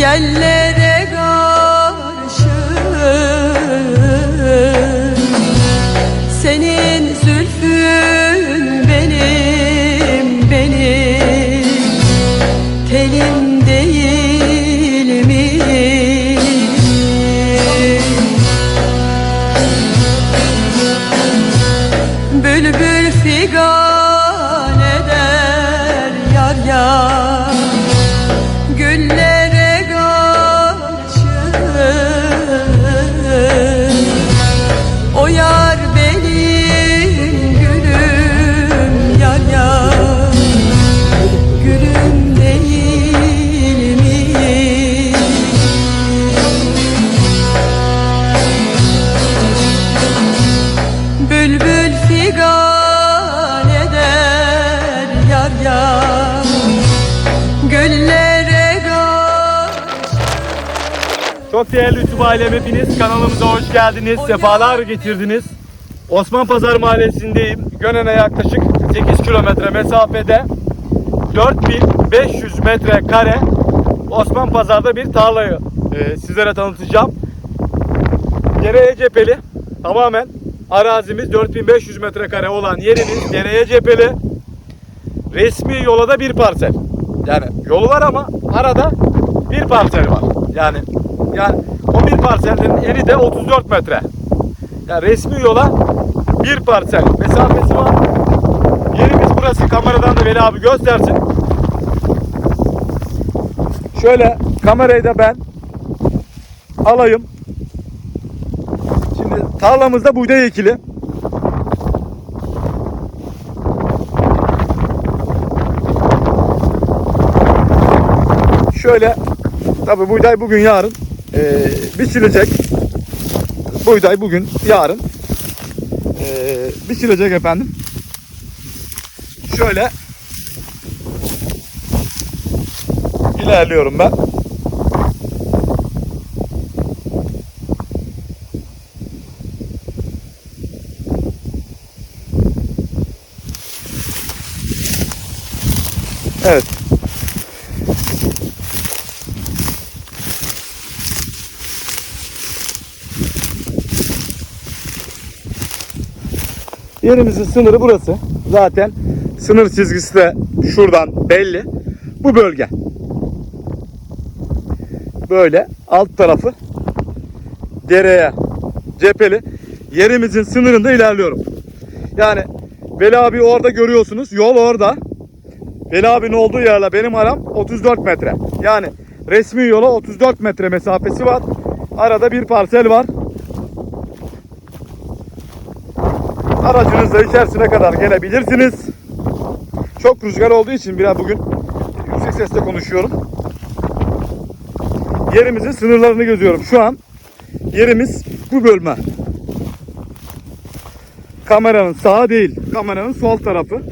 Yellere Güllere karşı Çok değerli YouTube ailem hepiniz kanalımıza hoş geldiniz. Sefalar getirdiniz. Osman Pazar Mahallesi'ndeyim. Gönen'e yaklaşık 8 kilometre mesafede 4500 metre kare Osman Pazar'da bir tarlayı e, sizlere tanıtacağım. Dereye cepheli tamamen arazimiz 4500 metrekare olan yerimiz dereye cepheli. Resmi yola da bir parsel. Yani yolu var ama arada bir parsel var. Yani yani o bir parselin eni de 34 metre. Yani resmi yola bir parsel mesafesi var. Yerimiz burası. Kameradan da Veli abi göstersin. Şöyle kamerayı da ben alayım. Şimdi tarlamızda buğday ekili. Şöyle tabi buğday bugün yarın eee biçilecek. Buğday bugün yarın eee biçilecek efendim. Şöyle ilerliyorum ben. Evet. Yerimizin sınırı burası. Zaten sınır çizgisi de şuradan belli. Bu bölge. Böyle alt tarafı dereye cepheli. Yerimizin sınırında ilerliyorum. Yani Veli abi orada görüyorsunuz. Yol orada. Veli abinin olduğu yerle benim aram 34 metre. Yani resmi yola 34 metre mesafesi var. Arada bir parsel var. Aracınızla içerisine kadar gelebilirsiniz. Çok rüzgar olduğu için biraz bugün yüksek sesle konuşuyorum. Yerimizin sınırlarını gözüyorum. Şu an yerimiz bu bölme. Kameranın sağı değil, kameranın sol tarafı.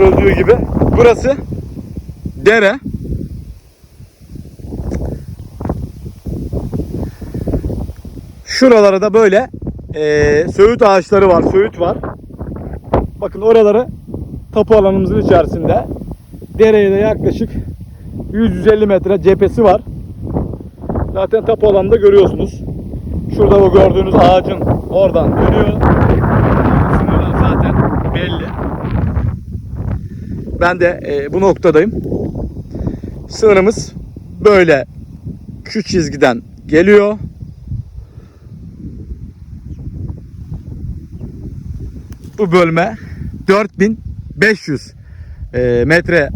Görüldüğü gibi burası dere. Şuralara da böyle eee söğüt ağaçları var, söğüt var. Bakın oraları tapu alanımızın içerisinde. Dereye de yaklaşık 150 metre cephesi var. Zaten tapu alanında görüyorsunuz. Şurada o gördüğünüz ağacın oradan dönüyor. Sınırlar zaten belli. Ben de e, bu noktadayım. Sınırımız böyle şu çizgiden geliyor. Bu bölme 4500 e, metre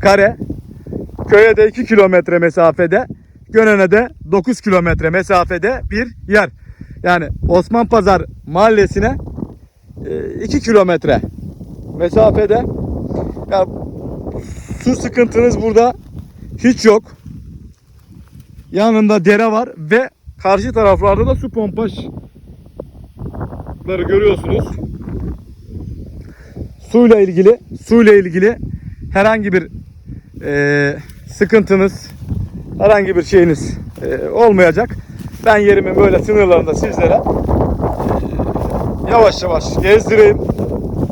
kare. Köye de 2 kilometre mesafede. Gönen'e de 9 kilometre mesafede bir yer. Yani Osman Pazar mahallesine 2 kilometre mesafede. Ya, su sıkıntınız burada hiç yok. Yanında dere var ve karşı taraflarda da su pompajları görüyorsunuz. Suyla ilgili, suyla ilgili herhangi bir eee, sıkıntınız, herhangi bir şeyiniz e, olmayacak. Ben yerimin böyle sınırlarında sizlere e, yavaş yavaş gezdireyim,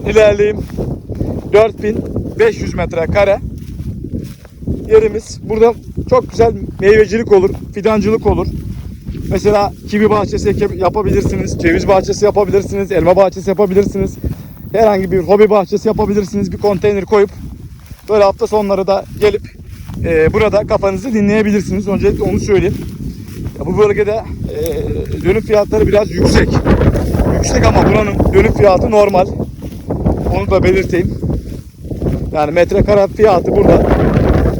ilerleyeyim. 4500 metrekare yerimiz. Burada çok güzel meyvecilik olur, fidancılık olur. Mesela kivi bahçesi yapabilirsiniz, ceviz bahçesi yapabilirsiniz, elma bahçesi yapabilirsiniz. Herhangi bir hobi bahçesi yapabilirsiniz. Bir konteyner koyup böyle hafta sonları da gelip e, burada kafanızı dinleyebilirsiniz. Öncelikle onu söyleyeyim. Ya bu bölgede e, dönüm fiyatları biraz yüksek. Yüksek ama buranın dönüm fiyatı normal. Onu da belirteyim. Yani metrekare fiyatı burada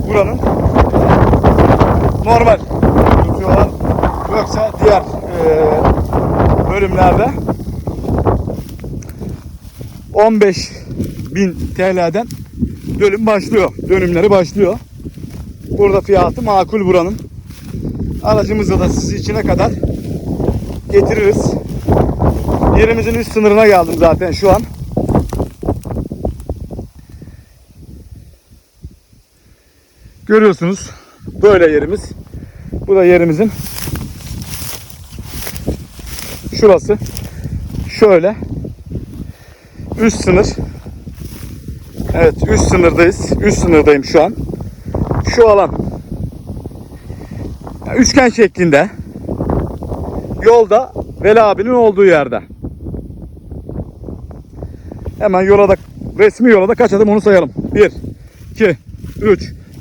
buranın normal tutuyorlar. Yoksa diğer e, bölümlerde 15 bin TL'den dönüm başlıyor. Dönümleri başlıyor. Burada fiyatı makul buranın. Aracımızla da sizi içine kadar getiririz. Yerimizin üst sınırına geldim zaten şu an. Görüyorsunuz böyle yerimiz. Bu da yerimizin şurası. Şöyle üst sınır. Evet üst sınırdayız. Üst sınırdayım şu an. Şu alan üçgen şeklinde yolda Veli abinin olduğu yerde. Hemen yola da resmi yola da kaç adım onu sayalım. 1 2 3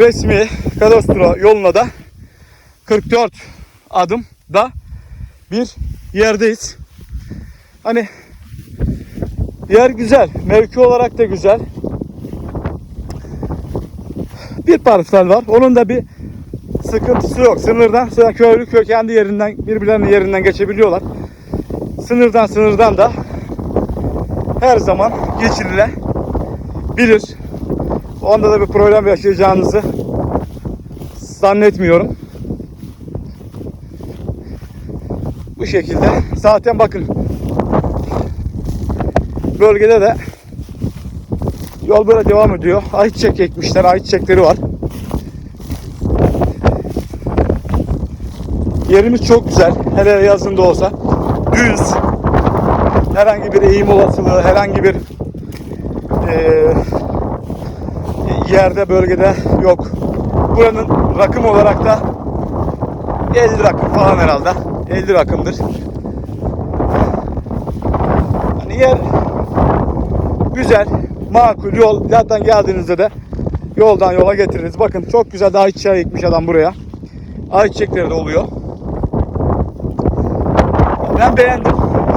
resmi kadastro yoluna da 44 adım da bir yerdeyiz. Hani yer güzel, mevki olarak da güzel. Bir parsel var. Onun da bir sıkıntısı yok. Sınırdan sonra köylü köy yerinden birbirlerinin yerinden geçebiliyorlar. Sınırdan sınırdan da her zaman geçirilebilir. Onda da bir problem yaşayacağınızı zannetmiyorum. Bu şekilde. Zaten bakın bölgede de yol böyle devam ediyor. Ayçiçek ekmişler. Ayçiçekleri var. Yerimiz çok güzel. Hele yazında olsa. Düz. Herhangi bir eğim olasılığı, herhangi bir eee yerde bölgede yok. Buranın rakım olarak da 50 rakım falan herhalde. 50 rakımdır. Hani yer güzel, makul yol. Zaten geldiğinizde de yoldan yola getiririz. Bakın çok güzel de ayçiçeği ekmiş adam buraya. Ayçiçekleri de oluyor. Ben beğendim.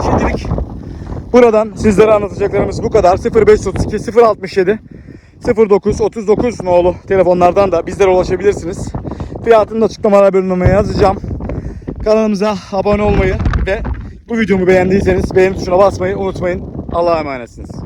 Şimdilik buradan sizlere anlatacaklarımız bu kadar. 0532 067 09 39 nolu telefonlardan da bizlere ulaşabilirsiniz. Fiyatını da açıklamalar bölümüne yazacağım. Kanalımıza abone olmayı ve bu videomu beğendiyseniz beğeni tuşuna basmayı unutmayın. Allah'a emanetsiniz.